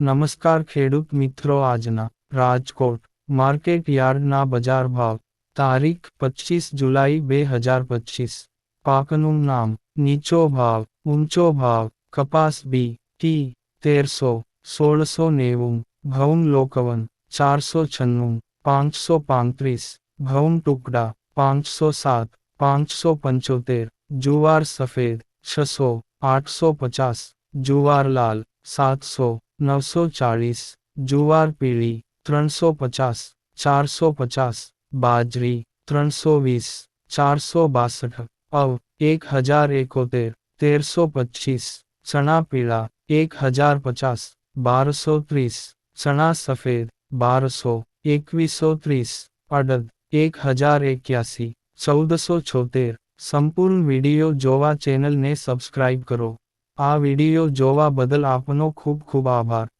નમસ્કાર ખેડૂત મિત્રો આજના રાજકોટ માર્કેટ યાર્ડના બજાર ભાવ તારીખ પચીસ જુલાઈ બે હજાર પચીસ પાકનું નામ નીચો ભાવ ઊંચો ભાવ કપાસ બી ટી તેરસો સોળસો નેવું ઘઉં લોકવન ચારસો છન્નું પાંચસો પાંત્રીસ ઘઉં ટુકડા પાંચસો સાત પાંચસો પંચોતેર જુવાર સફેદ છસો આઠસો પચાસ જુવાર લાલ સાતસો નવસો ચાળીસ જુવાર પીળી ત્રણસો પચાસ ચારસો પચાસ બાજરી ત્રણસો વીસ ચારસો બાસઠ અવ એક હજાર એકોતેર તેરસો પચીસ ચણા પીળા એક હજાર પચાસ બારસો ત્રીસ ચણા સફેદ બારસો એકવીસો ત્રીસ અડદ એક હજાર એક્યાસી ચૌદસો છોતેર સંપૂર્ણ વિડિયો જોવા ચેનલને સબસ્ક્રાઇબ કરો આ વીડિયો જોવા બદલ આપનો ખૂબ ખૂબ આભાર.